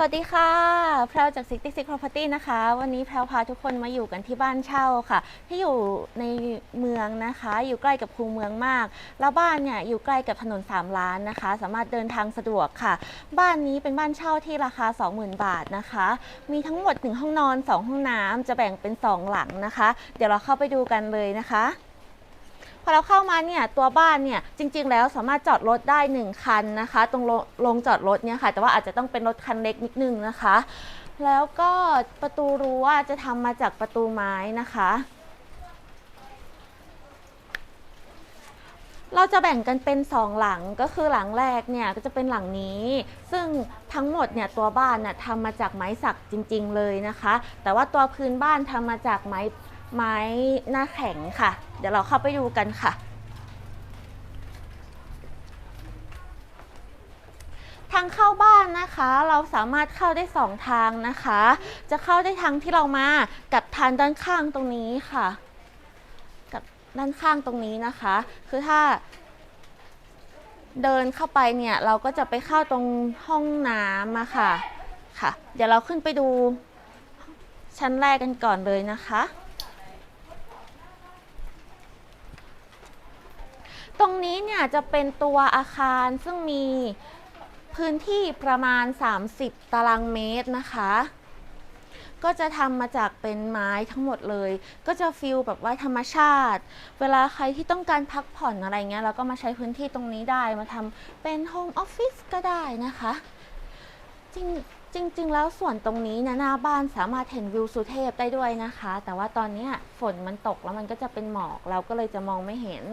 สวัสดีค่ะแพรวจาก66 Property นะคะ วันนี้แพรวพาทุกคนมาอยู่กันที่บ้านเช่าค่ะ ที่อยู่ในเมืองนะคะ อยู่ใกล้กับคูเมืองมาก แล้วบ้านเนี่ยอยู่ใกล้กับถนน3ล้านนะคะ สามารถเดินทางสะดวกค่ะ บ้านนี้เป็นบ้านเช่าที่ราคา 20,000 บาทนะคะ มีทั้งหมด1ห้องนอน 2 ห้องน้ำจะแบ่งเป็น 2 หลังนะคะ เดี๋ยวเราเข้าไปดูกันเลยนะคะ อเราเข้ามาเนี่ยตัวบ้านเนี่ยจริง ๆ แล้วสามารถจอดรถได้ 1 คันนะคะ ตรงโลโรงจอดรถเนี่ยค่ะแต่ว่าอาจจะต้องเป็นรถคันเล็กนิดนึงนะคะ แล้วก็ประตูรั้วจะทำมาจากประตูไม้นะคะเราจะแบ่งกันเป็น 2 หลังก็คือหลังแรกเนี่ยก็จะเป็นหลังนี้ ซึ่งทั้งหมดเนี่ยตัวบ้านน่ะทำมาจากไม้สักจริง ๆ เลยนะคะ แต่ว่าตัวพื้นบ้านทำมาจากไม้ ไม้หน้าแข็งค่ะ เดี๋ยวเราเข้าไปดูกันค่ะ ทางเข้าบ้านนะคะ เราสามารถเข้าได้2ทางนะคะ จะเข้าได้ทางที่เรามากับทางด้านข้างตรงนี้ค่ะ กับด้านข้างตรงนี้นะคะ คือถ้าเดินเข้าไปเนี่ยเราก็จะไปเข้าตรงห้องน้ำอะค่ะค่ะ เดี๋ยวเราขึ้นไปดูชั้นแรกกันก่อนเลยนะคะ ตรงนี้เนี่ยจะเป็นตัวอาคารซึ่งมีพื้นที่ประมาณ 30 ตารางเมตรนะคะ ก็จะทำมาจากเป็นไม้ทั้งหมดเลย ก็จะฟิลแบบว่าธรรมชาติ เวลาใครที่ต้องการพักผ่อนอะไรเงี้ยเราก็มาใช้พื้นที่ตรงนี้ได้มาทำเป็นโฮมออฟฟิศก็ได้นะคะ จริงจริง ๆ แล้วส่วนตรงนี้นะหน้าบ้านสามารถเห็นวิวสุเทพได้ด้วยนะคะ แต่ว่าตอนนี้ฝนมันตกแล้วมันก็จะเป็นหมอกเราก็เลยจะมองไม่เห็น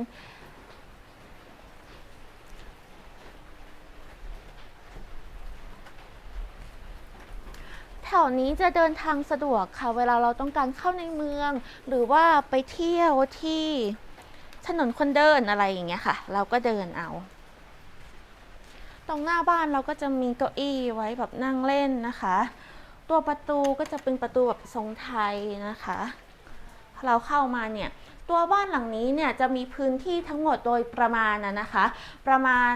ถวนี้จะเดินทางสะดวกค่ะ เวลาเราต้องการเข้าในเมือง หรือว่าไปเที่ยวที่ถนนคนเดินอะไรอย่างเงี้ยค่ะ เราก็เดินเอา ตรงหน้าบ้านเราก็จะมีเก้าอี้ไว้แบบนั่งเล่นนะคะ ตัวประตูก็จะเป็นประตูแบบทรงไทยนะคะ เราเข้ามาเนี่ย ตัวบ้านหลังนี้เนี่ยจะมีพื้นที่ทั้งหมดโดยประมาณนะนะคะ ประมาณ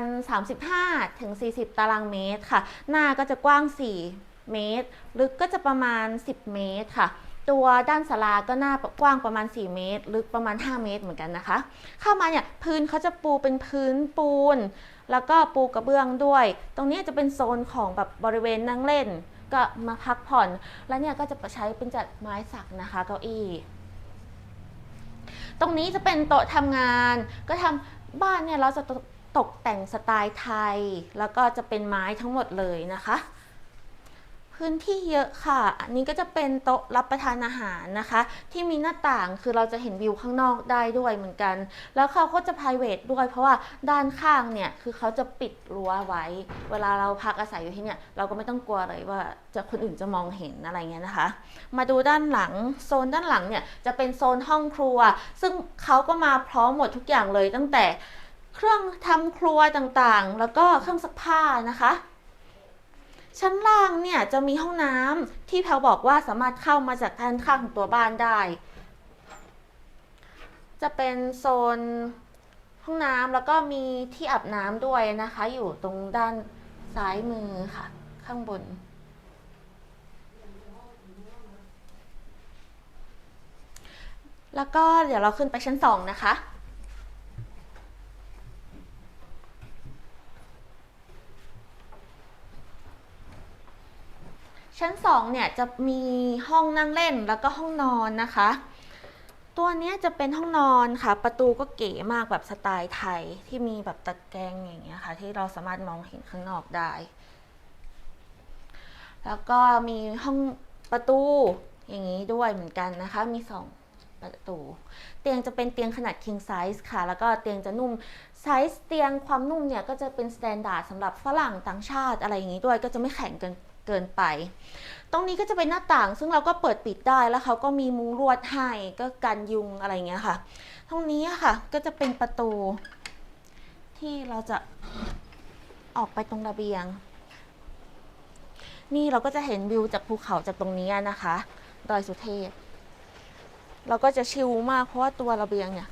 35ถึง40 ตารางเมตรค่ะ หน้าก็จะกว้าง 4 เมตร ลึกก็จะประมาณ 10 เมตรค่ะ ตัวด้านศาลาก็หน้ากว้างประมาณ 4 เมตร ลึกประมาณ 5 เมตรเหมือนกันนะคะ เข้ามาเนี่ยพื้นเขาจะปูเป็นพื้นปูน แล้วก็ปูกระเบื้องด้วย ตรงนี้จะเป็นโซนของแบบบริเวณนั่งเล่น ก็มาพักผ่อน แล้วเนี่ยก็จะใช้เป็นจัดไม้สักนะคะเก้าอี้ตรงนี้จะเป็นโต๊ะทำงาน ก็ทำบ้านเนี่ยเราจะตกตกแต่งสไตล์ไทย แล้วก็จะเป็นไม้ทั้งหมดเลยนะคะ พื้นที่เยอะค่ะ อันนี้ก็จะเป็นโต๊ะรับประทานอาหารนะคะ ที่มีหน้าต่างคือเราจะเห็นวิวข้างนอกได้ด้วยเหมือนกัน แล้วเขาก็จะ p r i v a t ด้วย เพราะว่าด้านข้างเนี่ยคือเขาจะปิดรั้วไว้ เวลาเราพักอาศัยอยู่ที่เนี่ยเราก็ไม่ต้องกลัวเลยว่าจะคนอื่นจะมองเห็นอะไรเงี้ยนะคะ มาดูด้านหลังโซนด้านหลังเนี่ยจะเป็นโซนห้องครัว ซึ่งเขาก็มาพร้อมหมดทุกอย่างเลยตั้งแต่เครื่องทำครัวต่างๆ แล้วก็เครื่องซักผ้านะคะ ชั้นล่างเนี่ยจะมีห้องน้ำที่แพลบอกว่าสามารถเข้ามาจากด้านข้างของตัวบ้านได้ จะเป็นโซนห้องน้ำแล้วก็มีที่อาบน้ำด้วยนะคะ อยู่ตรงด้านซ้ายมือค่ะ ข้างบน แล้วก็เดี๋ยวเราขึ้นไปชั้นสองนะคะ ชั้นสองเนี่ยจะมีห้องนั่งเล่นแล้วก็ห้องนอนนะคะ ตัวนี้จะเป็นห้องนอนค่ะ ประตูก็เก๋มากแบบสไตล์ไทยที่มีแบบตะแกรงอย่างเงี้ยค่ะ ที่เราสามารถมองเห็นข้างนอกได้ แล้วก็มีห้องประตูอย่างนี้ด้วยเหมือนกันนะคะ มีสองประตู เตียงจะเป็นเตียงขนาด king size ค่ะ แล้วก็เตียงจะนุ่มไซส์เตียงความนุ่มเนี่ยก็จะเป็น s t ต n d า r d สำหรับฝรั่งต่างชาติอะไรอย่างนี้ด้วย ก็จะไม่แข็งเกิน เกินไป ตรงนี้ก็จะเป็นหน้าต่าง ซึ่งเราก็เปิดปิดได้แล้วเขาก็มีมุ้งลวดให้ก็กันยุงอะไรอย่างเงี้ยค่ะ ตรงนี้ค่ะก็จะเป็นประตู ที่เราจะออกไปตรงระเบียง นี่เราก็จะเห็นวิวจากภูเขาจากตรงนี้นะคะดอยสุเทพเราก็จะชิลมากเพราะว่าตัวระเบียงเนี่ย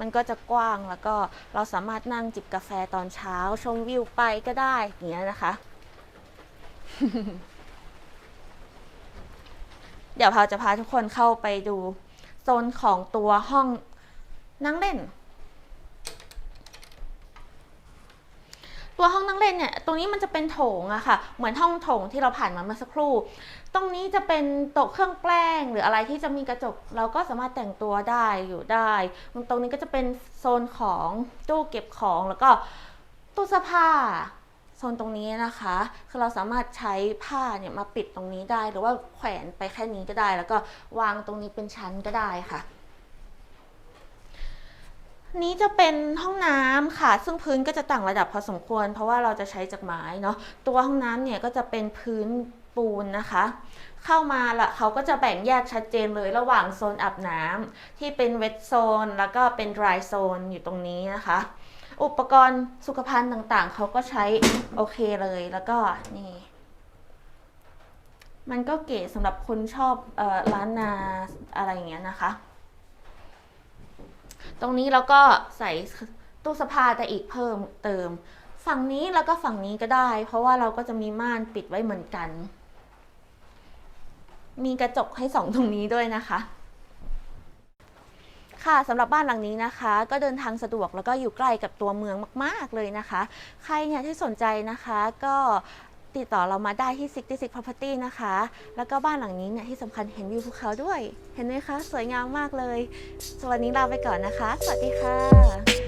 มันก็จะกว้างแล้วก็เราสามารถนั่งจิบกาแฟตอนเช้า ชมวิวไปก็ได้อย่างเงี้ยนะคะ เดี๋ยวพาจะพาทุกคนเข้าไปดูโซนของตัวห้องนั่งเล่น ตัวห้องนั่งเล่นเนี่ย ตรงนี้มันจะเป็นโถงอะค่ะ เหมือนห้องโถงที่เราผ่านมาเมื่อสักครู่ ตรงนี้จะเป็นโต๊ะเครื่องแป้งหรืออะไรที่จะมีกระจก เราก็สามารถแต่งตัวได้อยู่ได้ ตรงนี้ก็จะเป็นโซนของตู้เก็บของแล้วก็ตู้เสื้อผ้า โซนตรงนี้นะคะคือเราสามารถใช้ผ้าเนี่ยมาปิดตรงนี้ได้ หรือว่าแขวนไปแค่นี้ก็ได้ แล้วก็วางตรงนี้เป็นชั้นก็ได้ค่ะนี้จะเป็นห้องน้ำค่ะ ซึ่งพื้นก็จะต่างระดับพอสมควร เพราะว่าเราจะใช้จากไม้เนาะตัวห้องน้ำเนี่ยก็จะเป็นพื้นปูนนะคะ เข้ามาละเขาก็จะแบ่งแยกชัดเจนเลยระหว่างโซนอาบน้ำที่เป็นเวทโซนแล้วก็เป็นดรายโซนอยู่ตรงนี้นะคะ อุปกรณ์สุขภัณฑ์ต่างๆ เขาก็ใช้โอเคเลยแล้วก็นี่ มันก็เก๋สำหรับคนชอบออร้านนาอะไรอย่างเงี้ยนะคะ ตรงนี้เราก็ใส่ตู้สภาแต่อีกเพิ่มเติม ฝั่งนี้แล้วก็ฝั่งนี้ก็ได้ เพราะว่าเราก็จะมีม่านปิดไว้เหมือนกัน มีกระจกให้สองตรงนี้ด้วยนะคะ ค่ะสำหรับบ้านหลังนี้นะคะ ก็เดินทางสะดวกแล้วก็อยู่ใกล้กับตัวเมืองมาก ๆ เลยนะคะ ใครเนี่ยที่สนใจนะคะก็ติดต่อเรามาได้ที่ 66 Property นะคะ แล้วก็บ้านหลังนี้เนี่ยที่สำคัญเห็นวิวภูเขาด้วย เห็นไหมคะ สวยงามมากเลยสวันนี้ลาไปก่อนนะคะ สวัสดีค่ะ